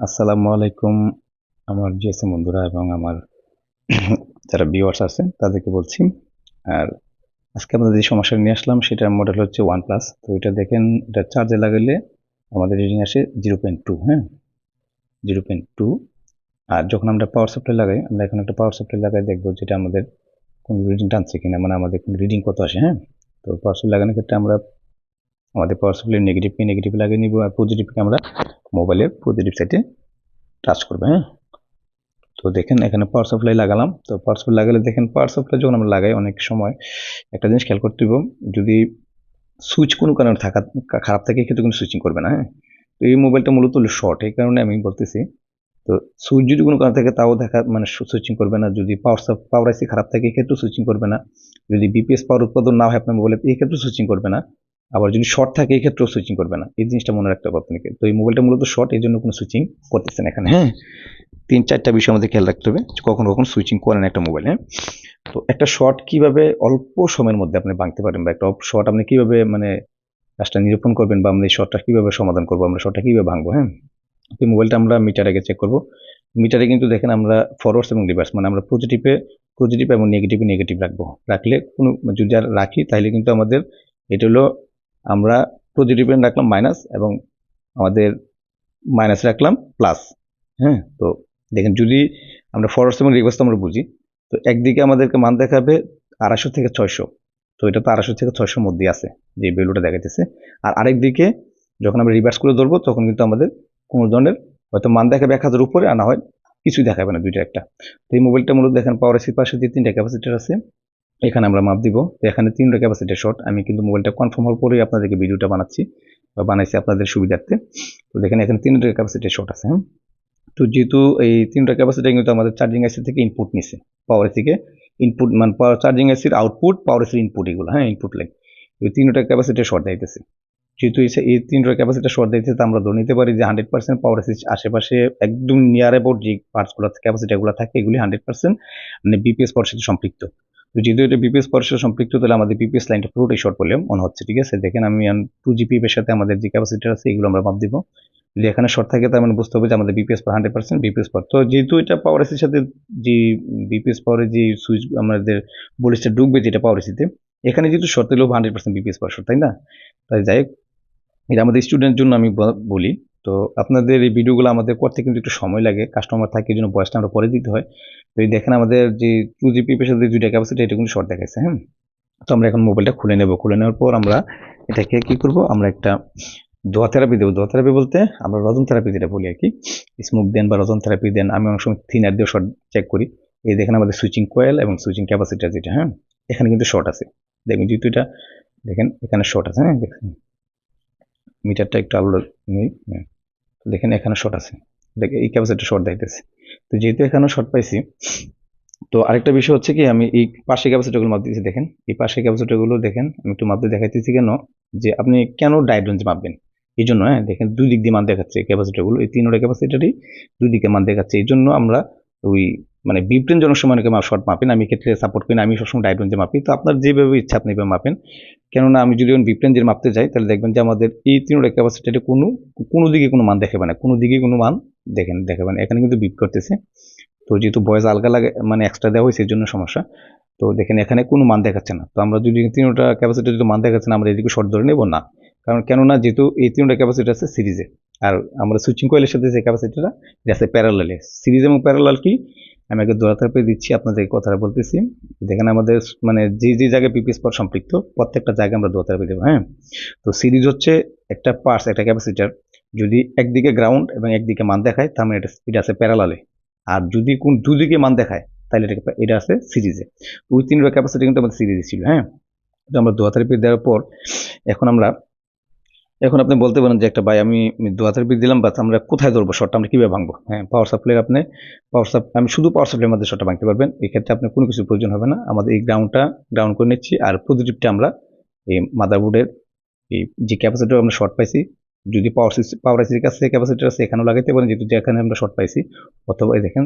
আসসালামু আলাইকুম আমার জিএসএম বন্ধুরা এবং আমার যারা ভিউয়ার্স আছেন, তাদেরকে বলছি, আর আজকে আপনাদের যে সমস্যা নিয়ে আসলাম, সেটার মডেল হচ্ছে ওয়ান প্লাস তো এটা দেখেন, এটা চার্জে লাগালে আমাদের রিডিং আসে জিরো পয়েন্ট টু হ্যাঁ? জিরো পয়েন্ট টু আর যখন আমরা পাওয়ার সাপ্লাই লাগাই, আমরা এখন একটা পাওয়ার সাপ্লাই লাগাই, দেখব যেটা আমাদের কোন রিডিং টানছে কিনা মানে আমাদের রিডিং কত আসে হ্যাঁ? তো পাওয়ার সাপ্লাই লাগানোর ক্ষেত্রে আমরা আমাদের পাওয়ার সাপ্লাই নেগেটিভকে নেগেটিভ লাগিয়ে নিব আর পজিটিভকে আমরা মোবাইলের পজিটিভ সাইডে টাচ করবে হ্যাঁ? তো দেখেন এখানে পাওয়ার সাপ্লাই লাগালাম। তো পাওয়ার সাপ্লাই লাগালে দেখেন পাওয়ার সাপ্লাই যখন আমরা লাগাই অনেক সময় একটা জিনিস খেয়াল করতে হবে যদি সুইচ কোনো কারণে থাকা খারাপ থাকে কিন্তু সুইচিং করবে না হ্যাঁ? তো এই মোবাইলটা মূলত শর্ট এই কারণে আমি বলতেছি। তো সুইচ যদি কোনো কারণ থাকে, তাও দেখা মানে সুইচিং করবে না। যদি পাওয়ার পাওয়ার আইসি খারাপ থাকে, এক্ষেত্রেও সুইচিং করবে না। যদি বিপিএস পাওয়ার উৎপাদন না হয় আপনার মোবাইলে এই ক্ষেত্রেও সুইচিং করবে না। আবার যদি শর্ট থাকে, এই সুইচিং করবে না। এই জিনিসটা মনে রাখতে হবে আপনাকে। তো এই মোবাইলটা মূলত শর্ট এই জন্য কোনো সুইচিং করতেছেন এখানে। হ্যাঁ? তিন, চারটা বিষয় আমাদের খেয়াল রাখতে হবে। কখনো কখনো সুইচিং করেন একটা মোবাইল হ্যাঁ? তো একটা শর্ট কীভাবে অল্প সময়ের মধ্যে আপনি ভাঙতে পারেন বা একটা শর্ট আপনি কীভাবে মানে কাজটা নিরূপণ করবেন বা আমরা এই শর্টটা কীভাবে সমাধান করব, আমরা শর্টটা কীভাবে ভাঙবো হ্যাঁ? তো মোবাইলটা আমরা মিটারে আগে চেক করব। মিটারে কিন্তু দেখেন আমরা ফরওয়ার্ডস এবং রিভার্স মানে আমরা পজিটিভে পজিটিভ এবং নেগেটিভে নেগেটিভ রাখব। রাখলে কোনো, যদি আর রাখি, তাহলে কিন্তু আমাদের, এটা হলো আমরা পজিটিভে রাখলাম মাইনাস এবং আমাদের মাইনাস রাখলাম প্লাস হ্যাঁ? তো দেখেন, যদি আমরা ফরওয়ার্ডস এবং রিভার্স আমরা বুঝি, তো একদিকে আমাদেরকে মান দেখাবে আড়াইশো থেকে ছয়শো। তো এটা তো আড়াইশো থেকে ছয়শোর মধ্যে আছে, যে ভ্যালুটা দেখাইতেছে। আর আরেক দিকে যখন আমরা রিভার্স করে ধরবো, তখন কিন্তু আমাদের কোনো ধরনের হয়তো মান দেখাবে এক হাজার উপরে আনা হয় কিছুই দেখাবে না দুইটা একটা। তো এই মোবাইলটা মূলত দেখেন পাওয়ার এসির পাশে যে তিনটা ক্যাপাসিটার আছে এখানে আমরা মাপ দিব। তো এখানে তিনটা ক্যাপাসিটার শর্ট আমি কিন্তু মোবাইলটা কনফার্ম হওয়ার পরেই আপনাদেরকে ভিডিওটা বানাচ্ছি বা বানাইছি আপনাদের সুবিধার্থে। তো দেখেন, এখানে তিনটা ক্যাপাসিটার শর্ট আছে হ্যাঁ? তো যেহেতু এই তিনটা ক্যাপাসিটি কিন্তু আমাদের চার্জিং আইসি থেকে ইনপুট নিছে পাওয়ার থেকে ইনপুট মানে পাওয়ার চার্জিং আইসির আউটপুট পাওয়ার এসির ইনপুট এগুলো হ্যাঁ ইনপুট লাইন এই তিনটা ক্যাপাসিটি শর্ট দিতেছে। যেহেতু এই তিনটা ক্যাপাসিটি শর্ট দিতেছে, আমরা ধরে নিতে পারি যে হান্ড্রেড পার্সেন্ট পাওয়ার এসির আশেপাশে একদম নিয়ার অ্যাবাউট যে পার্টসগুলো ক্যাপাসিটিগুলো থাকে, এগুলি হান্ড্রেড পার্সেন্ট মানে বিপিএস পাওয়ার সাথে সম্পৃক্ত। যেহেতু এটা বিপিএস সাথে সম্পৃক্ত, তাহলে আমাদের বিপিএস লাইনটা পুরোটাই শর্ট বলে মনে হচ্ছে, ঠিক আছে? দেখেন আমি টু জিপি এর সাথে আমাদের যে ক্যাপাসিটি আছে, এগুলো আমরা মাপ দিব। যদি এখানে শর্ট থাকে, তার মানে বুঝতে হবে যে আমাদের BPS power hundred percent BPS power তো যেহেতু এটা পাওয়ার এসির সাথে যে বিপিএস পাওয়ারের যে সুইচ আমাদের বলিসটা ঢুকবে, যেটা পাওয়ার এসিতে এখানে যেহেতু শর্ট দিলেও hundred percent BPS power short তাই না? তাই যাই এটা আমাদের স্টুডেন্টের জন্য আমি বলি। তো আপনাদের এই ভিডিওগুলো আমাদের করতে কিন্তু একটু সময় লাগে কাস্টমার থাকে জন্য বয়সটা আমরা পরে দিতে হয়। এই দেখেন আমাদের যে টু জিপি এর সাথে দুইটা ক্যাপাসিটি এটা কিন্তু শর্ট দেখাচ্ছে হ্যাঁ? তো আমরা এখন মোবাইলটা খুলে নেব। খুলে নেওয়ার পর আমরা এটাকে কি করব? আমরা একটা দোয়া থেরাপি দেবো। দোয়া থেরাপি বলতে আমরা রজন থেরাপি যেটা বলি আর কি স্মোক দেন বা রজন থেরাপি দেন, আমি অনেক সময় থিনার দিয়ে শর্ট চেক করি। এই দেখেন আমাদের সুইচিং কয়েল এবং সুইচিং ক্যাপাসিটার যেটা হ্যাঁ? এখানে কিন্তু শর্ট আছে। দেখবেন যেহেতু এটা, দেখেন এখানে শর্ট আছে হ্যাঁ? দেখেন। মিটারটা একটু আলো নেই হ্যাঁ? দেখেন এখানে শর্ট আছে। দেখে এই ক্যাপাসিটার শর্ট দেখতেছে তো যেহেতু এখানে শর্ট পাইছি, তো আরেকটা বিষয় হচ্ছে কি, আমি এই পাশে ক্যাপাসিটারগুলো মাপ দিয়েছি দেখেন। এই পাশে ক্যাপাসিটারগুলো দেখেন, আমি একটু মাপতে দেখাইতেছি কেন? যে আপনি কেন ডায়ড্রেঞ্জ মাপবেন? এই জন্য হ্যাঁ দেখেন, দুই দিক দিয়ে মান দেখাচ্ছে ক্যাপাসিটারগুলো এই তিনটা ক্যাপাসিটারই দুই দিকে মান দেখাচ্ছে। এই জন্য আমরা ওই মানে বিপরেন জনক সময় অনেকে শর্ট মাপেন, আমি ক্ষেত্রে সাপোর্ট করি না, আমি সবসময় ডায়ড্রেঞ্জে মাপি। তো আপনার যেভাবে ইচ্ছা, আপনি এভাবে মাপেন। কেননা, আমি যদি বিপরেঞ্জের মাপতে যাই, তাহলে দেখবেন যে আমাদের এই তিনটা ক্যাপাসিটারে কোনো কোনো দিকে কোনো মান দেখাবে না, কোনো দিকে কোনো মান দেখেন দেখাবে না এখানে কিন্তু বিপ করতেছে। তো যেহেতু বয়স আলগা লাগে মানে এক্সট্রা দেওয়া হয়েছে জন্য সমস্যা। তো দেখেন, এখানে কোনো মান দেখাচ্ছে না। তো আমরা যদি তিনটা ক্যাপাসিটি যদি মান দেখাচ্ছে না, আমরা এদিকে শর্ট ধরে নেব? না। কারণ কেননা, যেহেতু এই তিনটা ক্যাপাসিটি আছে সিরিজে আর আমরা সুইচিং কয়েলের সাথে যে ক্যাপাসিটিটা যে আছে প্যারালালে সিরিজ এবং প্যারালাল কি? আমি আগে দোড়াতে দিচ্ছি, আপনাদের কথাটা বলতেছি। দেখেন, আমাদের মানে যে যে জায়গায় পিপিএস পাওয়ার সম্পৃক্ত, প্রত্যেকটা জায়গায় আমরা দোড়াতে দেবো হ্যাঁ? তো সিরিজ হচ্ছে একটা পার্স একটা ক্যাপাসিটার যদি একদিকে গ্রাউন্ড এবং একদিকে মান দেখায়, তার মানে এটা এটা আছে প্যারালালে আর যদি কোন দুদিকে মান দেখায়, তাহলে এটা এটা আছে সিরিজে ওই তিনটা ক্যাপাসিটি কিন্তু আমাদের সিরিজে ছিল হ্যাঁ? তো আমরা দোয়া থেরাপি দেওয়ার পর, এখন আমরা, এখন আপনি বলতে পারেন যে একটা, ভাই আমি দোয়া থেরাপি দিলাম বাস আমরা কোথায় ধরবো শর্টটা আমরা কীভাবে ভাঙবো? হ্যাঁ পাওয়ার সাপ্লাই আপনি পাওয়ার সাপ আমি শুধু পাওয়ার সাপ্লাইয়ের মধ্যে শর্টটা ভাঙতে পারবেন। এক্ষেত্রে আপনার কোনো কিছু প্রয়োজন হবে না। আমাদের এই গ্রাউন্ডটা গ্রাউন্ড করে নিচ্ছি। আর পজিটিভটা আমরা এই মাদারবোর্ডের এই যে ক্যাপাসিটার আমরা শর্ট পাইছি যদি পাওয়ার পাওয়ার আইসির কাছে ক্যাপাসিটার আছে এখানেও লাগাইতে পারেন যেহেতু এখানে আমরা শর্ট পাইছি অথবা দেখেন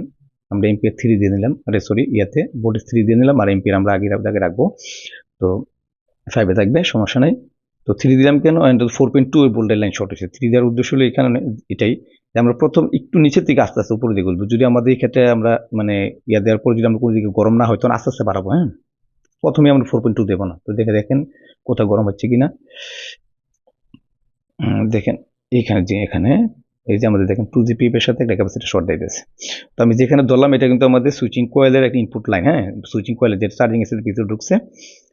আমরা এমপিআর থ্রি দিয়ে নিলাম আরে সরি ইয়াতে বোর্ডে থ্রি দিয়ে নিলাম আর এমপিআর আমরা আগে আগে রাখব। তো ফাইভে থাকবে সমস্যা নেই। তো থ্রি দিলাম কেন? ফোর পয়েন্ট টু বোল্ডের লাইন শর্ট হয়েছে। থ্রি দেওয়ার উদ্দেশ্য হলো এখানে এটাই যে আমরা প্রথম একটু নিচের দিকে আস্তে আস্তে উপরের দিকে উঠবো। যদি আমাদের এই ক্ষেত্রে আমরা মানে ইয়া দেওয়ার পর যদি আমরা কোনো দিকে গরম না হয় তখন আস্তে আস্তে বাড়াবো হ্যাঁ? প্রথমে আমরা ফোর পয়েন্ট টু দেবো না। তো দেখে দেখেন কোথাও গরম হচ্ছে কিনা। উম, দেখেন এইখানে যে এখানে, এই যে আমাদের দেখেন টু জিপি এর সাথে একটা ক্যাপাসিটি শর্ট দিতেছে তো আমি যেখানে ধরলাম, এটা কিন্তু আমাদের সুইচিং কয়েলের একটা ইনপুট লাইন হ্যাঁ? সুইচিং কয়েলের যে চার্জিং এসির ভিতরে ঢুকছে।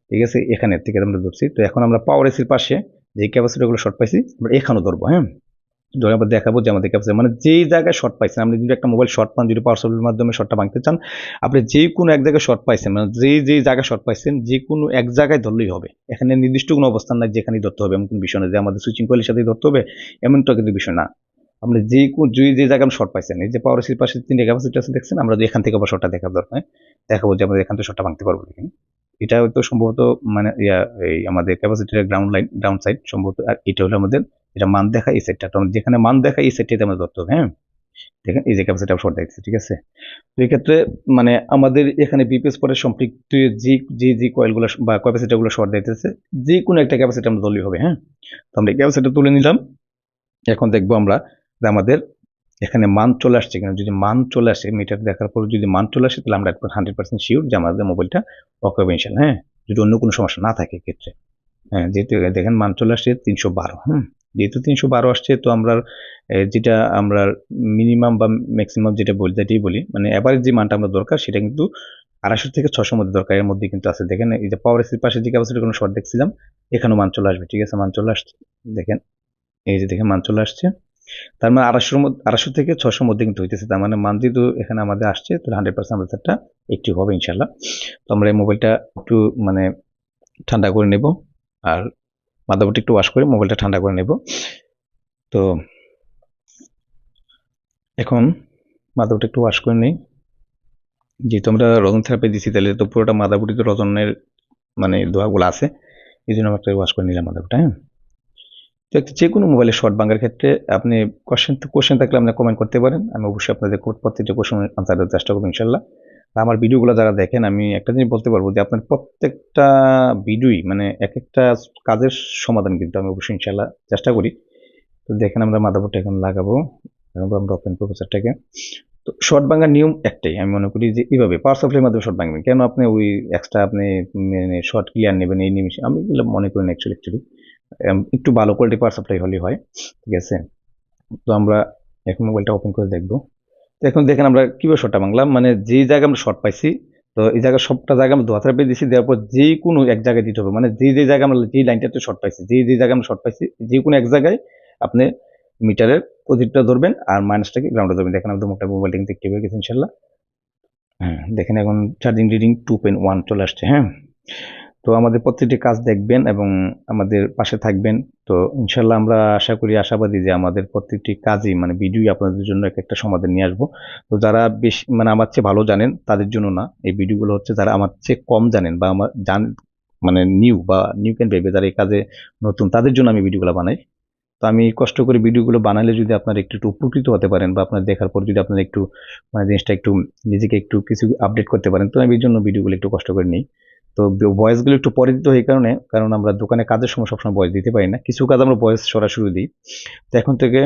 ঠিক আছে এখানে থেকে আমরা ধরছি। তো এখন আমরা পাওয়ার এসির পাশে যে ক্যাপাসিটিগুলো শর্ট পাইছি, আমরা এখানেও ধরবো হ্যাঁ? ধরে আবার দেখাবো যে আমাদের ক্যাপাসিটি মানে যেই জায়গায় শর্ট পাইছেন, আপনি যদি একটা মোবাইল শর্ট পান, যদি পাওয়ার মাধ্যমে শর্টটা ভাঙতে চান, আপনি যে কোনো এক জায়গায় শর্ট পাইছেন মানে যেই যেই জায়গায় শর্ট পাইছেন যে কোনো এক জায়গায় ধরলেই হবে। এখানে নির্দিষ্ট কোনো অবস্থান নাই যেখানেই ধরতে হবে, এমন কোনো বিষয় না যে আমাদের সুইচিং কোয়েলের সাথেই ধরতে হবে, এমনটা কিন্তু বিষয় না। আপনি যে কোনো যে যে জায়গায় শর্ট পাইছেন, এই যে পাওয়ার এসির পাশে তিনটে ক্যাপাসিটি আছে, দেখছেন? আমরা এখান থেকে আবার শর্টটা দেখার দরকার দেখাবো যে আমরা এখান থেকে শর্টটা ভাঙতে পারব দেখেন এটা হয়তো সম্ভবত মানে ইয়া, এই আমাদের ক্যাপাসিটির গ্রাউন্ড লাইন গ্রাউন্ড সাইড সম্ভবত, আর এটা হলো আমাদের এটা মান দেখা এই সেটটা তো যেখানে মান দেখা এই সেটটাতে আমরা ধরতে হবে হ্যাঁ? দেখেন, এই যে ক্যাপাসিটি শর্ট দেখছি ঠিক আছে? তো এই ক্ষেত্রে মানে আমাদের এখানে বিপিএস পরে সম্পৃক্ত যে যে যে কয়েলগুলো বা ক্যাপাসিটিগুলো শর্ট দিতেছে যে কোনো একটা ক্যাপাসিটি আমরা ধরলেই হবে হ্যাঁ? তো আমরা এই ক্যাপাসিটি তুলে নিলাম। এখন দেখব আমরা যে আমাদের এখানে মান চলে আসছে কিনা। যদি মান চলে আসে মিটার দেখার পর যদি মান চলে আসে, তাহলে আমরা একবার হান্ড্রেড পার্সেন্ট শিওর যে আমাদের মোবাইলটা ইনশাল্লাহ হ্যাঁ? যদি অন্য কোনো সমস্যা না থাকে ক্ষেত্রে হ্যাঁ? যেহেতু দেখেন মান চলে আসছে তিনশো বারো, হুম? যেহেতু তিনশো বারো আসছে, তো আমরা যেটা আমরা মিনিমাম বা ম্যাক্সিমাম যেটা বলি, যেটাই বলি মানে অ্যাভারেজ যে মানটা আমরা দরকার, সেটা কিন্তু আড়াইশো থেকে ছশোর মধ্যে দরকার। এর মধ্যে কিন্তু আছে। দেখেন, এই যে পাওয়ার এসির পাশে যে ক্যাপাসিটি কোনো শর্ট দেখছিলাম, এখানেও মান চলে আসবে। ঠিক আছে, মান চলে আসছে। দেখেন, এই যে দেখেন, মান চলে আসছে। তার মানে আড়াইশোর মধ্যে, আড়াইশো থেকে ছশোর মধ্যে কিন্তু হইতেছে। তার মানে মান যেহেতু এখানে আমাদের আসছে, তাহলে হান্ড্রেড পার্সেন্ট আমাদের সেটটা একটি হবে ইনশাল্লাহ তো আমরা এই মোবাইলটা একটু মানে ঠান্ডা করে নেব। আর মাদারবোর্ডটা একটু ওয়াশ করে মোবাইলটা ঠান্ডা করে নেব। তো এখন মাদারবোর্ডটা একটু ওয়াশ করে নিই। যেহেতু আমরা রজন থেরাপি দিচ্ছি তাহলে তো পুরোটা মাদারবোর্ডই তো রজনের মানে দোয়াগুলো আছে। এই জন্য আমরা ওয়াশ করে নিলাম মাদারবোর্ডটা হ্যাঁ? তো যে কোনো মোবাইলের শর্ট ভাঙার ক্ষেত্রে আপনি কোশ্চেন কোশ্চেন থাকলে আপনি কমেন্ট করতে পারেন। আমি অবশ্যই আপনাদের প্রত্যেকটা কোশ্চেন আনসার দেওয়ার চেষ্টা করব ইনশাল্লাহ। আমার ভিডিওগুলো যারা দেখেন, আমি একটা জিনিস বলতে পারব যে, আপনার প্রত্যেকটা ভিডিওই মানে এক একটা কাজের সমাধান কিন্তু আমি অবশ্যই ইনশাল্লাহ চেষ্টা করি। তো দেখেন আমরা মাদারবোর্ডটা এখন লাগাবো। আমরা ওপেন প্রফেসরটাকে তো শর্ট ভাঙার নিয়ম একটাই, আমি মনে করি যে, এইভাবে পাওয়ার সাপ্লাইয়ের মাধ্যমে শর্ট ভাঙবেন। কেন আপনি ওই এক্সট্রা আপনি মানে শর্ট ক্লিয়ার নেবেন এই নিমিশে আমি মনে করি না অ্যাকচুয়ালি অ্যাকচুয়ালি একটু ভালো কোয়ালিটি পাওয়ার সাপ্লাই হলেই হয়, ঠিক আছে? তো আমরা এখন মোবাইলটা ওপেন করে দেখব। এখন দেখেন আমরা কীভাবে শর্টটা ভাঙলাম? মানে যে জায়গায় আমরা শর্ট পাইছি, তো এই জায়গায় সবটা জায়গা আমরা দোয়া থেরাপি দিয়েছি দেওয়ার পর যে কোনো এক জায়গায় দিতে হবে। মানে যে যে জায়গায় আমরা যে লাইনটাতে শর্ট পাইছি, যে যে জায়গায় আমরা শর্ট পাইছি, যে কোনো এক জায়গায় আপনি মিটারের পজিটিভটা ধরবেন আর মাইনাসটাকে গ্রাউন্ডে ধরবেন। দেখেন আমাদের মোটা মোবাইল কিন্তু একটি হয়ে গেছে ইনশাল্লাহ হ্যাঁ দেখেন এখন charging reading two point one চলে আসছে হ্যাঁ। তো আমাদের প্রত্যেকটি কাজ দেখবেন এবং আমাদের পাশে থাকবেন। তো ইনশাল্লাহ আমরা আশা করি, আশাবাদী যে আমাদের প্রত্যেকটি কাজই মানে ভিডিও আপনাদের জন্য এক একটা সমাধান নিয়ে আসব। তো যারা বেশি মানে আমার চেয়ে ভালো জানেন, তাদের জন্য না, এই ভিডিওগুলো হচ্ছে যারা আমার চেয়ে কম জানেন বা আমার জান মানে নিউ বা নিউ ক্যান বেবে যারা এই কাজে নতুন, তাদের জন্য আমি ভিডিওগুলো বানাই। তো আমি কষ্ট করে ভিডিওগুলো বানালে যদি আপনারা একটু একটু উপকৃত হতে পারেন বা আপনার দেখার পর যদি আপনারা একটু মানে জিনিসটা একটু নিজেকে একটু কিছু আপডেট করতে পারেন, তো আমি এই জন্য ভিডিওগুলো একটু কষ্ট করে নিই। তো ভয়েসগুলো একটু পরে দিতে হয় এই কারণে, কারণ আমরা দোকানে কাজের সময় সবসময় বয়স দিতে পারি না। কিছু কাজ আমরা ভয়েস সরাসরি দিই। তো এখন থেকে